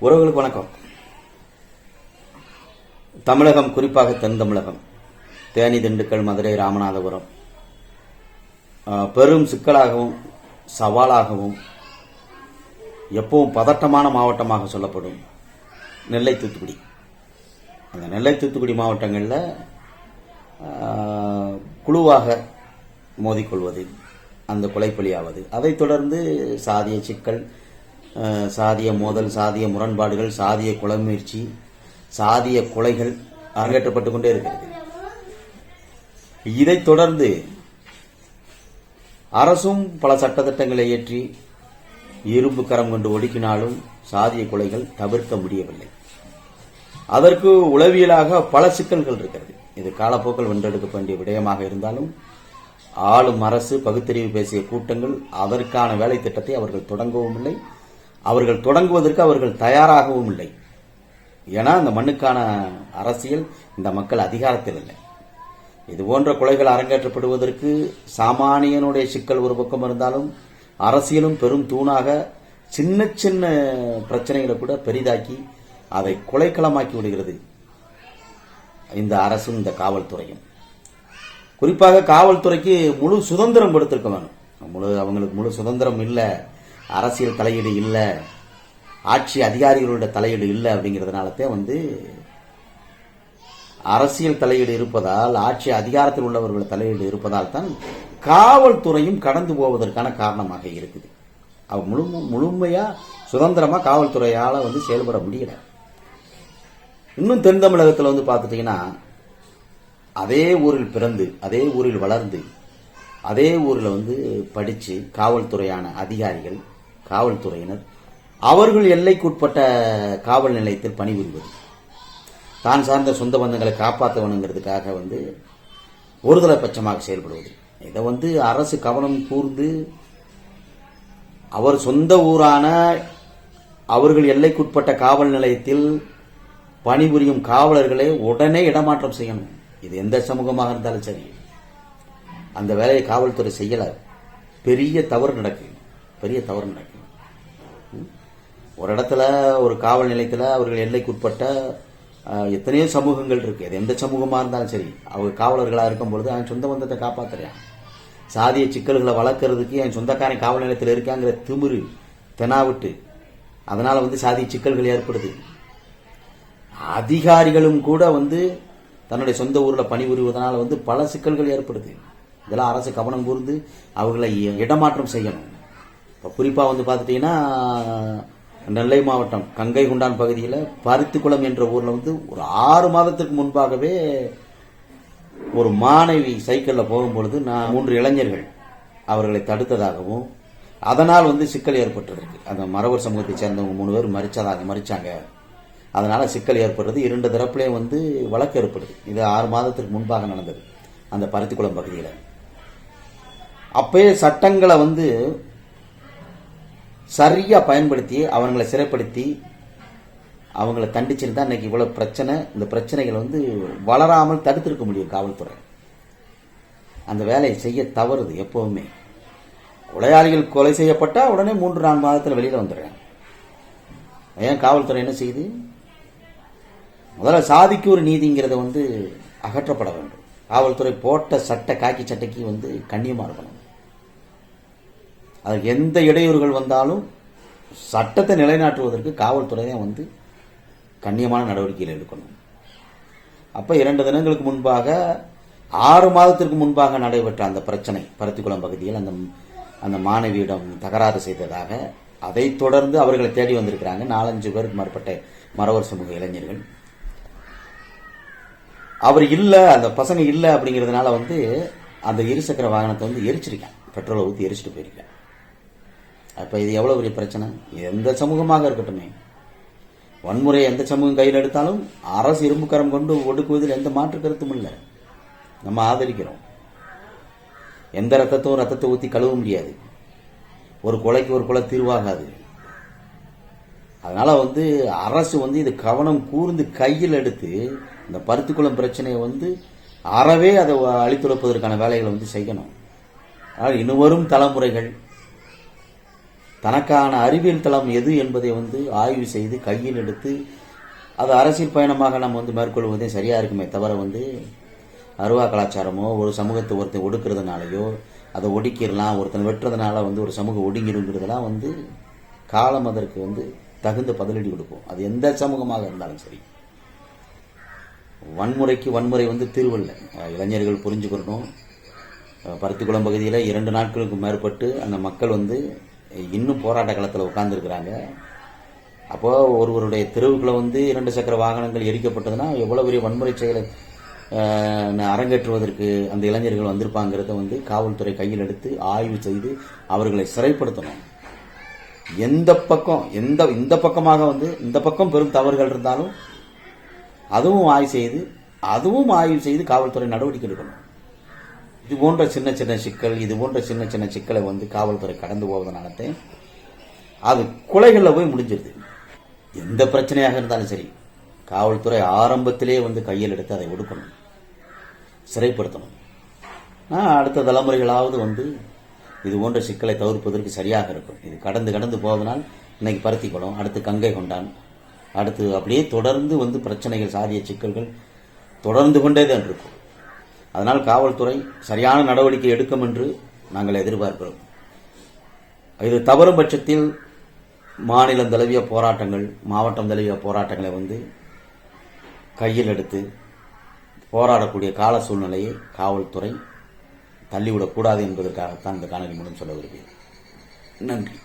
உறவுகளுக்கு வணக்கம். தமிழகம் குறிப்பாக தென் தமிழகம். தேனி திண்டுக்கல் மதுரை ராமநாதபுரம். பெரும் சிக்கலாகவும் சவாலாகவும் எப்பவும் பதட்டமான மாவட்டமாக சொல்லப்படும் நெல்லை தூத்துக்குடி. அந்த நெல்லை தூத்துக்குடி மாவட்டங்களில் குழுவாக மோதிக்கொள்வது அந்த கொலைப்பலியாவது அதைத் தொடர்ந்து சாதிய சிக்கல் சாதிய மோதல் சாதிய முரண்பாடுகள் சாதிய கொலை முயற்சி சாதிய கொலைகள் அரங்கேற்றப்பட்டு கொண்டே இருக்கிறது. இதைத் தொடர்ந்து அரசும் பல சட்டத்திட்டங்களை இயற்றி இரும்பு கரம் கொண்டு ஒடுக்கினாலும் சாதிய கொலைகள் தவிர்க்க முடியவில்லை. அதற்கு உளவியலாக பல சிக்கல்கள் இருக்கிறது. இது காலப்போக்கில் வென்றெடுக்க வேண்டிய விடயமாக இருந்தாலும் ஆளும் அரசு பகுத்தறிவு பேசிய கூட்டங்கள் அதற்கான வேலை திட்டத்தை அவர்கள் தொடங்கவும் இல்லை. அவர்கள் தொடங்குவதற்கு அவர்கள் தயாராகவும் இல்லை. ஏன்னா அந்த மண்ணுக்கான அரசியல் இந்த மக்கள் அதிகாரத்தில் இல்லை. இது போன்ற கொலைகள் அரங்கேற்றப்படுவதற்கு சாமானியனுடைய சிக்கல் ஒரு பக்கம் இருந்தாலும் அரசியலும் பெரும் தூணாக சின்ன சின்ன பிரச்சனைகளை கூட பெரிதாக்கி அதை கொலைக்களமாக்கி விடுகிறது இந்த அரசும் இந்த காவல்துறையும். குறிப்பாக காவல்துறைக்கு முழு சுதந்திரம் கொடுத்திருக்க வேணும் முழு அவங்களுக்கு முழு சுதந்திரம் இல்லை. அரசியல் தலையீடு இல்லை ஆட்சி அதிகாரிகளோட தலையீடு இல்லை அப்படிங்கிறதுனாலத்தே வந்து அரசியல் தலையீடு இருப்பதால் ஆட்சி அதிகாரத்தில் உள்ளவர்கள் தலையீடு இருப்பதால் தான் காவல்துறையும் கடந்து போவதற்கான காரணமாக இருக்குது. அவ முழு முழுமையாக சுதந்திரமாக காவல்துறையால் வந்து செயல்பட முடியல. இன்னும் தென் தமிழகத்தில் வந்து பார்த்துட்டிங்கன்னா அதே ஊரில் பிறந்து அதே ஊரில் வளர்ந்து அதே ஊரில் வந்து படித்து காவல்துறையான அதிகாரிகள் காவல்துறையினர் அவர்கள் எல்லைக்குட்பட்ட காவல் நிலையத்தில் பணிபுரிவது. தான் சார்ந்த சொந்த பந்தங்களை காப்பாற்றணுங்கிறதுக்காக வந்து ஒருதலை பட்சமாக செயல்படுவது. இதை வந்து அரசு கவனம் கூர்ந்து அவர் சொந்த ஊரான அவர்கள் எல்லைக்குட்பட்ட காவல் நிலையத்தில் பணிபுரியும் காவலர்களை உடனே இடமாற்றம் செய்யணும். இது எந்த சமூகமாக இருந்தாலும் சரி. அந்த வேலையை காவல்துறை செய்யலை. பெரிய தவறு நடக்குது. பெரிய தவறு நடக்கு ஒரு இடத்துல ஒரு காவல் நிலையத்தில் அவர்கள் எல்லைக்குட்பட்ட எத்தனையோ சமூகங்கள் இருக்கு. அது எந்த சமூகமாக இருந்தாலும் சரி. அவங்க காவலர்களாக இருக்கும் பொழுது அவன் சொந்த பந்தத்தை காப்பாற்றுறான் சாதிய சிக்கல்களை வளர்க்கறதுக்கு என் சொந்தக்காரன் காவல் நிலையத்தில் இருக்காங்கிற திமிரு தெனாவிட்டு. அதனால் வந்து சாதிய சிக்கல்கள் ஏற்படுது. அதிகாரிகளும் கூட வந்து தன்னுடைய சொந்த ஊரில் பணிபுரிவதனால் வந்து பல சிக்கல்கள் ஏற்படுது. இதெல்லாம் அரசு கவனம் கூர்ந்து அவர்களை இடமாற்றம் செய்யணும். இப்போ குறிப்பாக வந்து பார்த்துட்டிங்கன்னா நெல்லை மாவட்டம் கங்கை குண்டான் பகுதியில் பருத்திக்குளம் என்ற ஊரில் வந்து ஒரு ஆறு மாதத்துக்கு முன்பாகவே ஒரு மாணவி சைக்கிளில் போகும்பொழுது நான் மூன்று இளைஞர்கள் அவர்களை தடுத்ததாகவும் அதனால் வந்து சிக்கல் ஏற்பட்டிருக்கு. அந்த மரவர் சமூகத்தை சேர்ந்தவங்க மூணு பேர் மறிச்சதாக மறிச்சாங்க. அதனால் சிக்கல் ஏற்படுறது இரண்டு தரப்புலேயும் வந்து வழக்கு ஏற்படுது. இது ஆறு மாதத்திற்கு முன்பாக நடந்தது அந்த பருத்திக்குளம் பகுதியில். அப்பயே சட்டங்களை வந்து சரியாக பயன்படுத்தி அவங்களை சிறைப்படுத்தி அவங்கள தண்டிச்சிருந்தா இன்னைக்கு இவ்வளவு பிரச்சனை இந்த பிரச்சனைகள் வந்து வளராமல் தடுத்திருக்க முடியும் காவல்துறை. அந்த வேலையை செய்ய தவறுது எப்பவுமே. கொலையாளிகள் கொலை செய்யப்பட்டால் உடனே மூன்று நான்கு மாதத்தில் வெளியில் வந்துடுறேன். ஏன் காவல்துறை என்ன செய்யுது? முதல்ல சாதிக்கு ஒரு நீதிங்கிறத வந்து அகற்றப்பட வேண்டும். காவல்துறை போட்ட சட்டை காக்கி சட்டைக்கு வந்து கண்ணியமாக இருக்கணும் அதுக்கு எந்த இடையூறுகள் வந்தாலும் சட்டத்தை நிலைநாட்டுவதற்கு காவல்துறை தான் வந்து கண்ணியமான நடவடிக்கையில் எடுக்கணும். அப்போ இரண்டு தினங்களுக்கு முன்பாக ஆறு மாதத்திற்கு முன்பாக நடைபெற்ற அந்த பிரச்சனை பருத்திக்குளம் பகுதியில் அந்த அந்த மாணவியிடம் தகராறு செய்ததாக அதைத் தொடர்ந்து அவர்களை தேடி வந்திருக்கிறாங்க. நாலஞ்சு பேருக்கு மேற்பட்ட மறவர் சமூக இளைஞர்கள். அவர் இல்லை அந்த பசங்க இல்லை அப்படிங்கிறதுனால வந்து அந்த இருசக்கர வாகனத்தை வந்து எரிச்சிருக்கேன் பெட்ரோலை ஊற்றி எரிச்சிட்டு போயிருக்கேன் அப்போ இது எவ்வளோ பெரிய பிரச்சனை? எந்த சமூகமாக இருக்கட்டுமே. வன்முறையை எந்த சமூகம் கையில் எடுத்தாலும் அரசு இரும்புக்கரம் கொண்டு ஒடுக்குவதில் எந்த மாற்று கருத்தும் இல்லை. நம்ம ஆதரிக்கிறோம். எந்த ரத்தத்தும் ரத்தத்தை ஊற்றி கழுவ முடியாது. ஒரு கொலைக்கு ஒரு கொலை தீர்வாகாது. அதனால் வந்து அரசு வந்து இது கவனம் கூர்ந்து கையில் எடுத்து இந்த பருத்திக்குளம் பிரச்சனையை வந்து அறவே அதை அழித்துழைப்பதற்கான வேலைகளை வந்து செய்யணும். ஆனால் இன்னும் வரும் தலைமுறைகள் தனக்கான அறிவியல் தளம் எது என்பதை வந்து ஆய்வு செய்து கையில் எடுத்து அது அரசியல் பயணமாக நம்ம வந்து மேற்கொள்வதே சரியாக இருக்குமே தவிர வந்து அருவா கலாச்சாரமோ ஒரு சமூகத்தை ஒருத்தன் ஒடுக்கிறதுனாலையோ அதை ஒடுக்கிடலாம் ஒருத்தன் வெட்டுறதுனால வந்து ஒரு சமூகம் ஒடுங்கிடுங்கிறதெல்லாம் வந்து காலம் அதற்கு வந்து தகுந்த பதிலடி கொடுக்கும். அது எந்த சமூகமாக இருந்தாலும் சரி. வன்முறைக்கு வன்முறை வந்து தீர்வல்ல இளைஞர்கள் புரிஞ்சுக்கணும். பருத்திக்குளம் பகுதியில் இரண்டு நாட்களுக்கு மேற்பட்டு அந்த மக்கள் வந்து இன்னும் போராட்ட களத்தில் உட்கார்ந்துருக்கிறாங்க. அப்போ ஒருவருடைய தெருவுக்குள்ள வந்து இரண்டு சக்கர வாகனங்கள் எரிக்கப்பட்டதுன்னா எவ்வளோ பெரிய வன்முறை செயலை அரங்கேற்றுவதற்கு அந்த இளைஞர்கள் வந்திருப்பாங்கிறத வந்து காவல்துறை கையில் எடுத்து ஆய்வு செய்து அவர்களை சிறைப்படுத்தணும். எந்த பக்கம் எந்த இந்த பக்கமாக வந்து இந்த பக்கம் பெரும் தவறுகள் இருந்தாலும் அதுவும் ஆய்வு செய்து அதுவும் ஆய்வு செய்து காவல்துறை நடவடிக்கை எடுக்கணும். இது போன்ற சின்ன சின்ன சிக்கல் இது போன்ற சின்ன சின்ன சிக்கலை வந்து காவல்துறை கடந்து போவதனாலத்தை அது கொலைகளில் போய் முடிஞ்சிருது. எந்த பிரச்சனையாக இருந்தாலும் சரி காவல்துறை ஆரம்பத்திலே வந்து கையில் எடுத்து அதை ஒடுக்கணும். சிறைப்படுத்தணும். நான் அடுத்த தலைமுறைகளாவது வந்து இது போன்ற சிக்கலை தவிர்ப்பதற்கு சரியாக இருக்கும். இது கடந்து கடந்து போவதனால் இன்னைக்கு பருத்தி குளம் அடுத்து கங்கை கொண்டான் அடுத்து அப்படியே தொடர்ந்து வந்து பிரச்சனைகள் சாதிய சிக்கல்கள் தொடர்ந்து கொண்டே தான் இருக்கும். அதனால் காவல்துறை சரியான நடவடிக்கை எடுக்கும் என்று நாங்கள் எதிர்பார்க்கிறோம். இது தவறும் பட்சத்தில் மாநிலம் தழுவிய போராட்டங்கள் மாவட்டம் தழுவிய போராட்டங்களை வந்து கையில் எடுத்து போராடக்கூடிய கால சூழ்நிலையை காவல்துறை தள்ளிவிடக்கூடாது என்பதற்காகத்தான் இந்த காணொலி மூலம் சொல்ல விரும்புகிறேன் நன்றி.